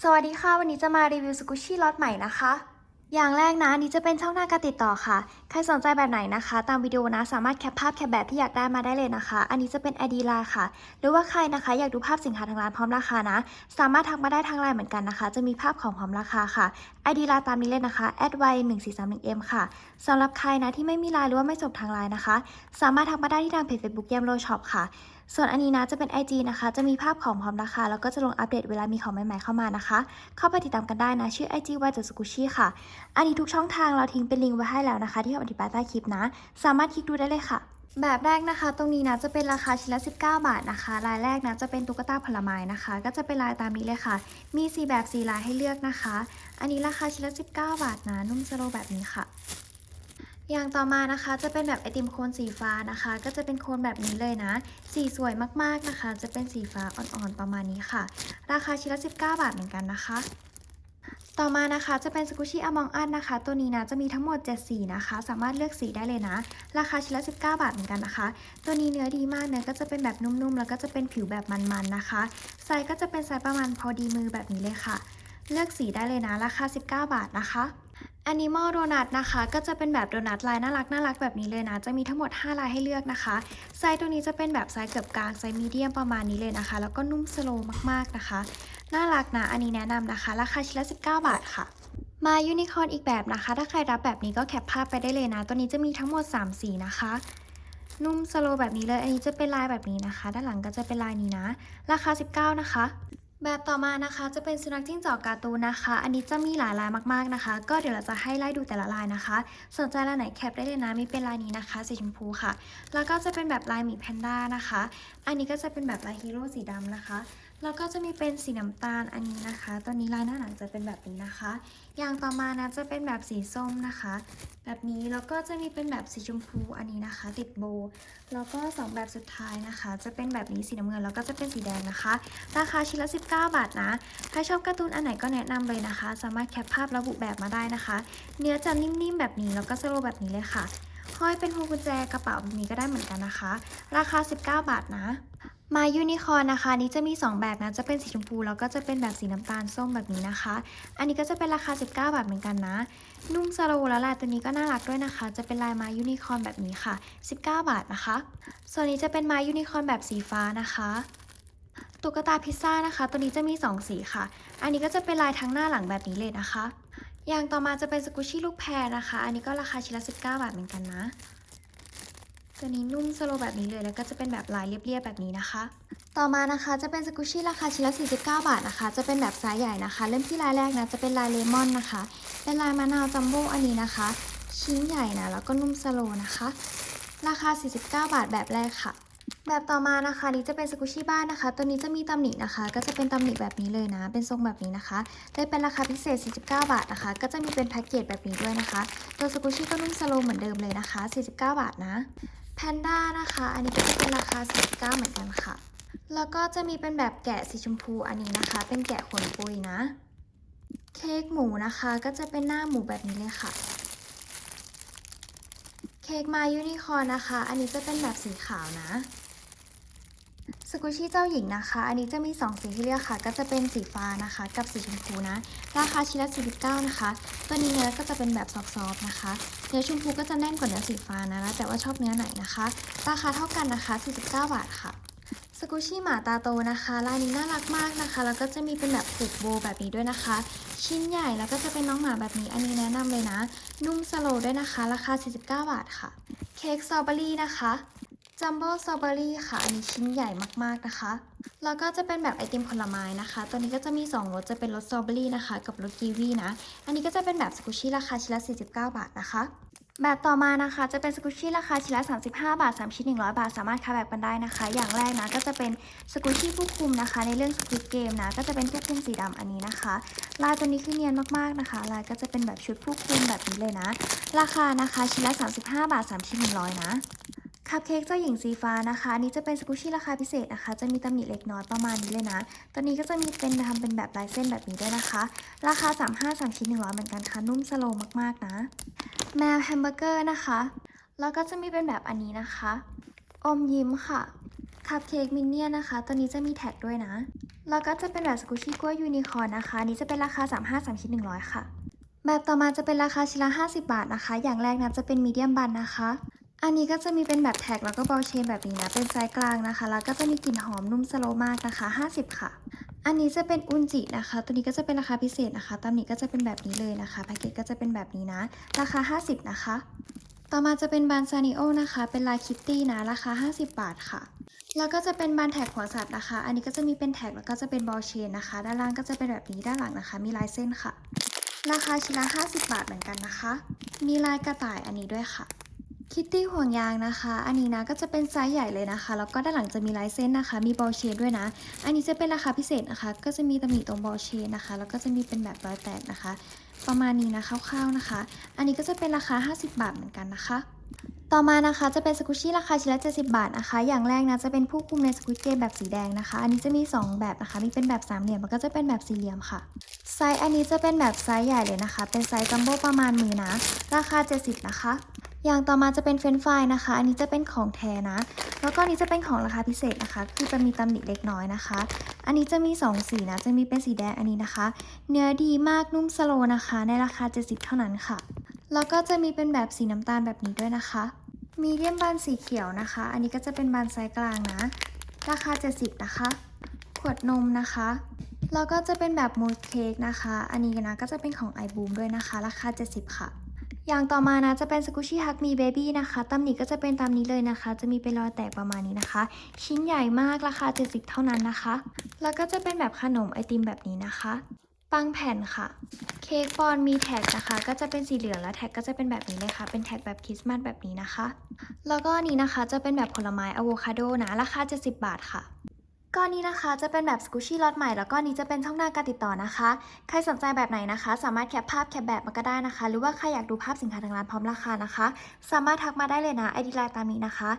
สวัสดีค่ะ วันนี้จะมารีวิวสกุชชี่ล็อตใหม่นะคะ อย่างแรกนะนี้จะเป็นช่องทางการติดต่อค่ะ ใครสนใจแบบไหนนะคะ ตามวิดีโอนะสามารถแคปภาพแคปแบบที่อยากได้มาได้เลยนะคะ อันนี้จะเป็น ID ไลน์ค่ะ หรือว่าใครนะคะอยากดูภาพสินค้าทางร้านพร้อมราคานะ สามารถทักมาได้ทางไลน์เหมือนกันนะคะ จะมีภาพของพร้อมราคาค่ะ ID ไลน์ตามนี้เลยนะคะ y 1 4 3 1 m ค่ะสำหรับใครนะที่ไม่มีไลน์หรือว่าไม่จบทางไลน์นะคะ สามารถทักมาได้ที่ทางเพจ Facebook เยมโลช็อปค่ะ ส่วนอันนี้นะจะเป็น IG นะคะ จะมีภาพของพร้อมราคาแล้วก็จะลงอัปเดตเวลามีของใหม่ๆเข้ามานะคะ เข้าไปติดตามกันได้นะ ชื่อ IG y จ s u k u s h i ค่ะ อันนี้ทุกช่องทางเราทิ้งเป็นลิงก์ไว้ให้แล้วนะคะ ที่อธิบายใต้คลิปนะ สามารถคลิกดูได้เลยค่ะแบบแรกนะคะ ตรงนี้นะจะเป็นราคาชิ้นละ 19 บาทนะคะรายแรกนะจะเป็นตุ๊กตาผลไม้นะคะ ก็จะเป็นลายตามนี้เลยค่ะ มี 4 แบบ 4 ลายให้เลือกนะคะ อันนี้ราคาชิ้นละ 19 บาทนะนุ่มสโลแบบนี้ค่ะ อย่างต่อมานะคะจะเป็นแบบไอติมโคนสีฟ้านะคะ ก็จะเป็นโคนแบบนี้เลยนะ สีสวยมากๆนะคะ จะเป็นสีฟ้าอ่อนๆประมาณนี้ค่ะ ราคาชิ้นละ 19 บาทเหมือนกันนะคะต่อมานะคะจะเป็นสกุชี่อมองอันนะคะ ตัวนี้นะจะมีทั้งหมด 7 สีนะคะ สามารถเลือกสีได้เลยนะ ราคาชิ้นละ 19 บาทเหมือนกันนะคะ ตัวนี้เนื้อดีมากเนื้อก็จะเป็นแบบนุ่มๆ แล้วก็จะเป็นผิวแบบมันๆนะคะไซส์ก็จะเป็นไซส์ประมาณพอดีมือแบบนี้เลยค่ะ เลือกสีได้เลยนะ ราคา 19 บาทนะคะ a n i m a l Donut นะคะ ก็จะเป็นแบบโดนัทลายน่ารักน่ารักแบบนี้เลยนะ จะมีทั้งหมด 5 ลายให้เลือกนะคะ ไซส์ตัวนี้จะเป็นแบบไซส์เกือบกลาง ไซส์มีเดียมประมาณนี้เลยนะคะ แล้วก็นุ่มสโลว์มากๆนะคะ น่ารักนะ อันนี้แนะนำนะคะ ราคาชิ้นละ 19 บาทค่ะ มายูนิคอร์นอีกแบบนะคะ ถ้าใครรับแบบนี้ก็แคปภาพไปได้เลยนะ ตัวนี้จะมีทั้งหมด 3 สีนะคะ นุ่มสโลว์แบบนี้เลย อันนี้จะเป็นลายแบบนี้นะคะ ด้านหลังก็จะเป็นลายนี้นะ ราคา 19 นะคะ แบบต่อมานะคะจะเป็นสุนัขจิ้งจอกการ์ตูนนะคะ อันนี้จะมีหลายลายมากๆนะคะ ก็เดี๋ยวเราจะให้ไล่ดูแต่ละลายนะคะ สนใจลายไหนแคปได้เลยนะ มีเป็นลายนี้นะคะสีชมพูค่ะ แล้วก็จะเป็นแบบลายหมีแพนด้านะคะ อันนี้ก็จะเป็นแบบลายฮีโร่สีดำนะคะ แล้วก็จะมีเป็นสีน้ำตาลอันนี้นะคะ ตัวนี้ลายหน้าหนังจะเป็นแบบนี้นะคะ อย่างต่อมานะจะเป็นแบบสีส้มนะคะ แบบนี้แล้วก็จะมีเป็นแบบสีชมพูอันนี้นะคะ ติดโบ แล้วก็สองแบบสุดท้ายนะคะ จะเป็นแบบนี้สีน้ำเงินแล้วก็จะเป็นสีแดงนะคะ ราคาชิ้นละ 19 บาทนะ ถ้าชอบการ์ตูนอันไหนก็แนะนำเลยนะคะ สามารถแคปภาพระบุแบบมาได้นะคะ เนื้อจะนิ่มๆแบบนี้แล้วก็สโลแบบนี้เลยค่ะห้อยเป็นพวงกุญแจกระเป๋าแบบนี้ก็ได้เหมือนกันนะคะ ราคา 19 บาทนะ มายูนิคอร์นนะคะนี้จะมี 2 แบบนะ จะเป็นสีชมพูแล้วก็จะเป็นแบบสีน้ำตาลส้มแบบนี้นะคะ อันนี้ก็จะเป็นราคา 19 บาทเหมือนกันนะ นุ่มสโลแล้วลายตัวนี้ก็น่ารักด้วยนะคะ จะเป็นลายมายูนิคอร์นแบบนี้ค่ะ 19 บาทนะคะ ส่วนนี้จะเป็นมายูนิคอร์นแบบสีฟ้านะคะตุ๊กตาพิซซ่านะคะ ตัวนี้จะมี 2 สีค่ะ อันนี้ก็จะเป็นลายทั้งหน้าหลังแบบนี้เลยนะคะ อย่างต่อมาจะเป็นสกุชชี่ลูกแพรนะคะ อันนี้ก็ราคาชิ้นละ19 บาทเหมือนกันนะ ตัวนี้นุ่มสโลแบบนี้เลย แล้วก็จะเป็นแบบลายเรียบๆแบบนี้นะคะ ต่อมานะคะจะเป็นสกุชชี่ราคาชิ้นละ 49 บาทนะคะ จะเป็นแบบไซส์ใหญ่นะคะ เริ่มที่ลายแรกนะจะเป็นลายเลมอนนะคะ เป็นลายมะนาวจัมโบ้อันนี้นะคะ ชิ้นใหญ่นะแล้วก็นุ่มสโลนะคะ ราคา 49 บาทแบบแรกค่ะ แบบต่อมานะคะนี้จะเป็นสกุชชี่บ้านนะคะ ตัวนี้จะมีตำหนินะคะ ก็จะเป็นตำหนิแบบนี้เลยนะ เป็นทรงแบบนี้นะคะได้เป็นราคาพิเศษ 49 บาทนะคะ ก็จะมีเป็นแพ็กเกจแบบนี้ด้วยนะคะ ตัวสกุชชี่ก็นุ่มสโลเหมือนเดิมเลยนะคะ 49 บาทนะ แพนด้านะคะ อันนี้ก็จะเป็นราคา49เหมือนกันค่ะ แล้วก็จะมีเป็นแบบแกะสีชมพูอันนี้นะคะ เป็นแกะขนปุยนะ เค้กหมูนะคะก็จะเป็นหน้าหมูแบบนี้เลยค่ะ เค้กมายูนิคอร์นนะคะ อันนี้จะเป็นแบบสีขาวนะ กุชชี่เจ้าหญิงนะคะ อันนี้จะมี 2 สีให้เลือกค่ะ ก็จะเป็นสีฟ้านะคะ กับสีชมพูนะ ราคาชิ้นละ49นะคะ ตัวนี้เนื้อก็จะเป็นแบบซอฟๆนะคะ เนื้อชมพูก็จะแน่นกว่าเนื้อสีฟ้านะ แล้วแต่ว่าชอบเนื้อไหนนะคะ ราคาเท่ากันนะคะ 49 บาทค่ะสกุชชี่หมาตาโตนะคะลายนี้น่ารักมากนะคะ แล้วก็จะมีเป็นแบบผูกโบแบบนี้ด้วยนะคะ ชิ้นใหญ่แล้วก็จะเป็นน้องหมาแบบนี้ อันนี้แนะนำเลยนะ นุ่มสโลด้วยนะคะ ราคา 49 บาทค่ะ เค้กสตรอเบอรี่นะคะ จัมโบ้สตรอเบอรี่ค่ะ อันนี้ชิ้นใหญ่มากๆนะคะ แล้วก็จะเป็นแบบไอติมผลไม้นะคะ ตัวนี้ก็จะมี 2รสจะเป็นรสสตรอเบอรี่นะคะ กับรสกีวีนะ อันนี้ก็จะเป็นแบบสกุชชี่ราคาชิ้นละ 49 บาทนะคะ แบบต่อมานะคะจะเป็นสกุชชี่ราคาชิ้นละ 35 บาท 3 ชิ้น 100 บาท สามารถคัดแบบกันได้นะคะ อย่างแรกนะก็จะเป็นสกุชชี่ผู้คุมนะคะ ในเรื่องสควิตเกมนะ ก็จะเป็นผู้คุมสีดำอันนี้นะคะ ลายตัวนี้คือเนียนมากๆนะคะ ลายก็จะเป็นแบบชุดผู้คุมแบบนี้เลยนะ ราคานะคะชิ้นละ 35 บาท 3 ชิ้น 100 นะ คัพเค้กเจ้าหญิงสีฟ้านะคะอันนี้จะเป็นสกุชี่ราคาพิเศษนะคะ จะมีตำหนิเล็กน้อยประมาณนี้เลยนะ ตัวนี้ก็จะมีเป็นทำเป็นแบบลายเส้นแบบนี้ด้วยนะคะ ราคา 35 3ชิ้น100เหมือนกันค่ะ นุ่มสโลว์มากๆนะ แมวแฮมเบอร์เกอร์นะคะ แล้วก็จะมีเป็นแบบอันนี้นะคะ อมยิ้มค่ะ คัพเค้กมินเนี่ยนนะคะ ตัวนี้จะมีแท็กด้วยนะ แล้วก็จะเป็นแบบสกูชี่กล้วยยูนิคอร์นนะคะนนี้จะเป็นราคา 35 3ชิ้น100 ค่ะ แบบต่อมาจะเป็นราคาชิ้นละ 50 บาทนะคะ อย่างแรกนะจะเป็นมีเดียมบันนะคะ อันนี้ก็จะมีเป็นแบบแท็กแล้วก็บอลเชนแบบนี้นะ เป็นไซส์กลางนะคะ แล้วก็จะมีกลิ่นหอมนุ่มสโลมากนะคะ 50 ค่ะ อันนี้จะเป็นอุนจินะคะ ตัวนี้ก็จะเป็นราคาพิเศษนะคะตามนี้ก็จะเป็นแบบนี้เลยนะคะ แพ็กเกจก็จะเป็นแบบนี้นะ ราคา 50 นะคะ ต่อมาจะเป็นบานซานิโอนะคะ เป็นลายคิตตี้นะ ราคา 50 บาทค่ะ แล้วก็จะเป็นบานแท็กหัวสัตว์นะคะ อันนี้ก็จะมีเป็นแท็กแล้วก็จะเป็นบอลเชนนะคะ ด้านล่างก็จะเป็นแบบนี้ ด้านหลังนะคะ มีลายเส้นค่ะ ราคาชิ้นละ 50 บาทเหมือนกันนะคะ มีลายกระต่ายอันนี้ด้วยค่ะ คิตตี้ห่วงยางนะคะ อันนี้นะก็จะเป็นไซส์ใหญ่เลยนะคะ แล้วก็ด้านหลังจะมีลายเส้นนะคะ มีบอลเชนด้วยนะ อันนี้จะเป็นราคาพิเศษนะคะ ก็จะมีตำหนิตรงบอลเชนนะคะ แล้วก็จะมีเป็นแบบรอยแตกนะคะ ประมาณนี้นะคร่าวๆนะคะ อันนี้ก็จะเป็นราคา 50 บาทเหมือนกันนะคะ ต่อมานะคะจะเป็นสกุชชี่ราคาชิ้นละ70 บาทนะคะ อย่างแรกนะจะเป็นผู้คุมในสกุชเกมแบบสีแดงนะคะ อันนี้จะมี 2 แบบนะคะ มีเป็นแบบสามเหลี่ยมแล้วก็จะเป็นแบบสี่เหลี่ยมค่ะ ไซส์อันนี้จะเป็นแบบไซส์ใหญ่เลยนะคะ เป็นไซส์จัมโบ้ประมาณมือนะ ราคา 70 นะคะ อย่างต่อมาจะเป็นเฟรนฟรายนะคะ อันนี้จะเป็นของแท้นะ แล้วก็นนี้จะเป็นของราคาพิเศษนะคะ คือจะมีตำหนิเล็กน้อยนะคะ อันนี้จะมี 2 สีนะ จะมีเป็นสีแดงอันนี้นะคะ เนื้อดีมากนุ่มสโลนะคะ ในราคา 70 เท่านั้นค่ะ แล้วก็จะมีเป็นแบบสีน้ำตาลแบบนี้ด้วยนะคะ มีเดียมบานสีเขียวนะคะ อันนี้ก็จะเป็นบานไซส์กลางนะ ราคา 70 นะคะ ขวดนมนะคะแล้วก็จะเป็นแบบมูสเค้กนะคะ อันนี้นะก็จะเป็นของไอบูมด้วยนะคะ ราคา 70 ค่ะ อย่างต่อมานะจะเป็นสกุชี่ฮักมีเบบี้นะคะตำหนิก็จะเป็นตามนี้เลยนะคะ จะมีเป็นรอยแตกประมาณนี้นะคะ ชิ้นใหญ่มากราคา 70 เท่านั้นนะคะ แล้วก็จะเป็นแบบขนมไอติมแบบนี้นะคะปังแผ่นค่ะ เค้กปอนมีแท็กนะคะ ก็จะเป็นสีเหลืองและแท็กก็จะเป็นแบบนี้เลยค่ะ เป็นแท็กแบบคริสต์มาสแบบนี้นะคะ แล้วก็นนี้นะคะจะเป็นแบบผลไม้อะโวคาโดนะ ราคา 70 บาทค่ะ ก้อนนี้นะคะจะเป็นแบบสกูชี่ล็อตใหม่แล้วก็อันนี้จะเป็นช่องทาการติดต่อนะคะ ใครสนใจแบบไหนนะคะ สามารถแคปภาพแคปแบบมาก็ได้นะคะ หรือว่าใครอยากดูภาพสินค้าทางร้านพร้อมราคานะคะ สามารถทักมาได้เลยนะไอดีไลน์ตามนี้นะคะ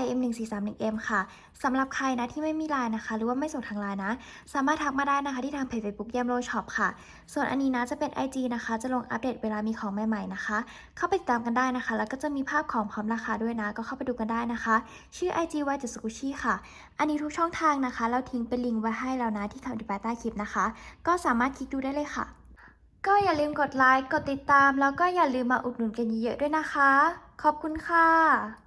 @ym 1 4 3 1 m ค่ะสำหรับใครนะที่ไม่มีไลน์นะคะ หรือว่าไม่ส่งทางไลน์นะ สามารถทักมาได้นะคะที่ทางเพจ Facebook ยมโรช็อปค่ะ ส่วนอันนี้นะจะเป็น IG นะคะ จะลงอัปเดตเวลามีของใหม่ๆนะคะ เข้าไปติดตามกันได้นะคะ แล้วก็จะมีภาพของพร้อมราคาด้วยนะ ก็เข้าไปดูกันได้นะคะ ชื่อ IG y จุดสกุชี่ค่ะ อันนี้ทุกช่องทางนะคะ เราทิ้งเป็นลิงก์ไว้ให้แล้วนะที่คำอธิบายใต้คลิปนะคะ ก็สามารถคลิกดูได้เลยค่ะ ก็อย่าลืมกดไลค์ กดติดตาม แล้วก็อย่าลืมมาอุดหนุนกันเยอะๆด้วยนะคะ ขอบคุณค่ะ